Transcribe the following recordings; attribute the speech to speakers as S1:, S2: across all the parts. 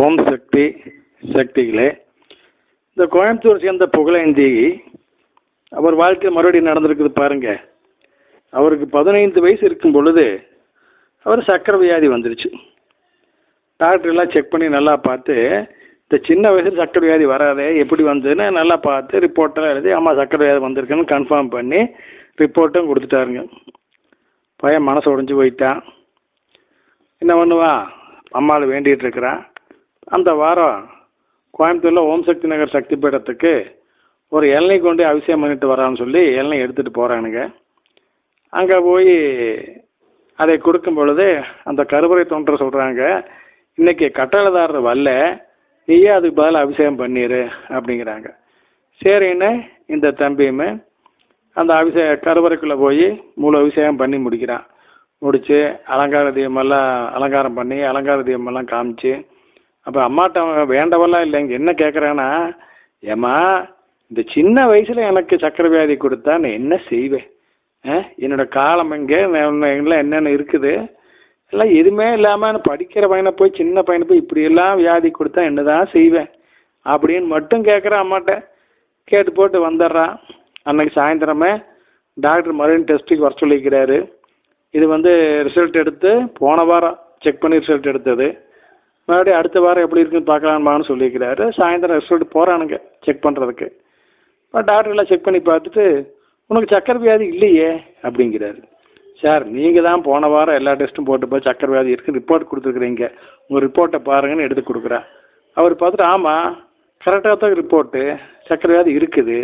S1: ஓம் சக்தி சக்திகளே. இந்த கோயம்புத்தூர் சேர்ந்த புகழேந்தி அவர் வாழ்க்கையில் மறுபடியும் நடந்திருக்குது பாருங்க. அவருக்கு பதினைந்து வயசு இருக்கும் பொழுது அவர் சக்கரை வியாதி வந்துருச்சு. டாக்டர் எல்லாம் செக் பண்ணி நல்லா பார்த்து இந்த சின்ன வயசுல சக்கரை வியாதி வராதே எப்படி வந்ததுன்னு நல்லா பார்த்து ரிப்போர்ட்டெல்லாம் எழுதி ஆமாம் சக்கரை வியாதி வந்திருக்குன்னு கன்ஃபார்ம் பண்ணி ரிப்போர்ட்டும் கொடுத்துட்டாருங்க. பையன் மனசு உடஞ்சி போயிட்டான். என்ன பண்ணுவா அம்மாவில் வேண்டிகிட்டு இருக்கிறான். அந்த வாரம் கோயம்புத்தூரில் ஓம் சக்தி நகர் சக்தி பீடத்துக்கு ஒரு இளநீ கொண்டு அபிஷேகம் பண்ணிட்டு வரான்னு சொல்லி இளநீ எடுத்துகிட்டு போகிறானுங்க அங்கே போய் அதை கொடுக்கும் பொழுது அந்த கருவறை தோன்ற சொல்கிறாங்க இன்னைக்கு கட்டளைதாரர் வரல நீயே அதுக்கு பதில் அபிஷேகம் பண்ணிடு அப்படிங்கிறாங்க. சரின்னு இந்த தம்பியுமே அந்த அபிஷேக கருவறைக்குள்ளே போய் முழு அபிஷேகம் பண்ணி முடிக்கிறான். முடித்து அலங்கார தீபமெல்லாம் அலங்காரம் பண்ணி அலங்கார தீபமெல்லாம் காமிச்சு அப்போ அம்மாட்ட அவன் வேண்டவெல்லாம் இல்லை இங்கே என்ன கேட்குறேன்னா ஏமா இந்த சின்ன வயசுல எனக்கு சக்கரை வியாதி கொடுத்தா நான் என்ன செய்வேன்? என்னோட காலம் இங்கே எல்லாம் என்னென்ன இருக்குது? எல்லாம் எதுவுமே இல்லாமல் நான் படிக்கிற பையனை போய் சின்ன பையனை போய் இப்படியெல்லாம் வியாதி கொடுத்தா என்னதான் செய்வேன்? அப்படின்னு மட்டும் கேட்குறான் அம்மாட்ட கேட்டு போட்டு வந்துடுறான் அன்னைக்கு சாயந்தரமே டாக்டர் மறுபடியும் டெஸ்ட்டுக்கு வர சொல்லிக்கிறாரு. இது வந்து ரிசல்ட் எடுத்து போன வாரம் செக் பண்ணி ரிசல்ட் எடுத்தது. மறுபடியும் அடுத்த வாரம் எப்படி இருக்குன்னு பார்க்கலாமான்னு சொல்லியிருக்கிறாரு. சாயந்தரம் ரிசல்ட் போகிறானுங்க செக் பண்ணுறதுக்கு இப்போ டாக்டர் எல்லாம் செக் பண்ணி பார்த்துட்டு உனக்கு சக்கரை வியாதி இல்லையே அப்படிங்கிறாரு. சார் நீங்கள் தான் போன வாரம் எல்லா டெஸ்ட்டும் போட்டு போய் சக்கரை வியாதி இருக்குது ரிப்போர்ட் கொடுத்துருக்குறீங்க. உங்கள் ரிப்போர்ட்டை பாருங்கன்னு எடுத்து கொடுக்குறா அவர் பார்த்துட்டு ஆமாம் கரெக்டாக தான் ரிப்போர்ட்டு சக்கரை வியாதி இருக்குது.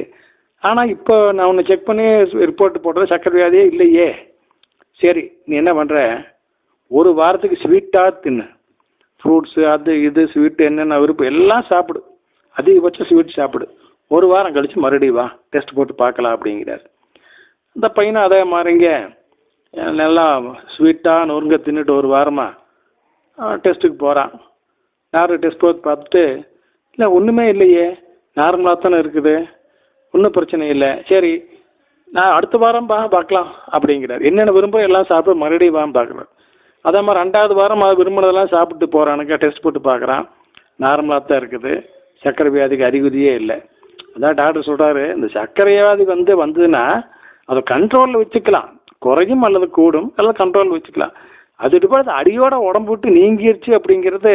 S1: ஆனால் இப்போ நான் உன்னை செக் பண்ணி ரிப்போர்ட் போட்டது சக்கரை வியாதியே இல்லையே. சரி நீ என்ன பண்ணுற ஒரு வாரத்துக்கு ஸ்வீட்டாக தின்னு. ஃப்ரூட்ஸ் அது இது ஸ்வீட் என்னென்ன விருப்பம் எல்லாம் சாப்பிடு. அதிகபட்சம் ஸ்வீட் சாப்பிடு. ஒரு வாரம் கழித்து மறுபடியும் வா டெஸ்ட் போட்டு பார்க்கலாம் அப்படிங்கிறாரு. அந்த பையனும் அதே மாதிரிங்க. நல்லா ஸ்வீட்டாக நொறுங்க தின்னுட்டு ஒரு வாரமாக டெஸ்ட்டுக்கு போகிறான் யார் டெஸ்ட் போட்டு பார்த்துட்டு இல்லை ஒன்றுமே இல்லையே. நார்மலாக தானே இருக்குது. ஒன்றும் பிரச்சனை இல்லை. சரி நான் அடுத்த வாரம் பா பார்க்கலாம். அப்படிங்கிறார். என்னென்ன விரும்ப எல்லாம் சாப்பிட்டு மறுபடியும் வான்னு பார்க்குறேன் அதே மாதிரி ரெண்டாவது வாரம் அது விரும்பினதெல்லாம் சாப்பிட்டு போகிறானுக்கா டெஸ்ட் போட்டு பார்க்குறான். நார்மலாக தான் இருக்குது. சர்க்கரை வியாதிக்கு அறிகுறியே இல்லை. அதான் டாக்டர் சொல்கிறாரு இந்த சர்க்கரை வியாதி வந்து வந்ததுன்னா அதை கண்ட்ரோலில் வச்சுக்கலாம். குறையும் அல்லது கூடும் அல்லது கண்ட்ரோலில் வச்சுக்கலாம். அது அது அடியோட உடம்பு விட்டு நீங்கிருச்சு அப்படிங்கிறது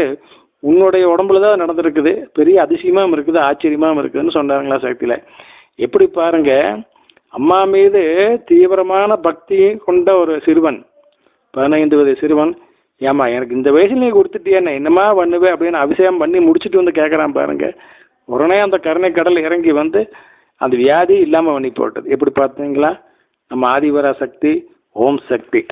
S1: உன்னுடைய உடம்புல தான் நடந்திருக்குது. பெரிய அதிசயமாவும் இருக்குது ஆச்சரியமாவும் இருக்குதுன்னு சொன்னாங்களா சக்தியில். எப்படி பாருங்க அம்மா மீது தீவிரமான பக்தி கொண்ட ஒரு சிறுவன் பதினைந்து வயது சிறுவன் ஏமா எனக்கு இந்த வயசுல நீ கொடுத்துட்டியா என்னமா பண்ணுவேன் அப்படின்னு அபிஷேகம் பண்ணி முடிச்சிட்டு வந்து கேட்கறான் பாருங்க. உடனே அந்த கருணை கடல் இறங்கி வந்து அந்த வியாதி இல்லாம பண்ணி போட்டது. எப்படி பார்த்தீங்களா? நம்ம ஆதிவரா சக்தி ஓம் சக்தி.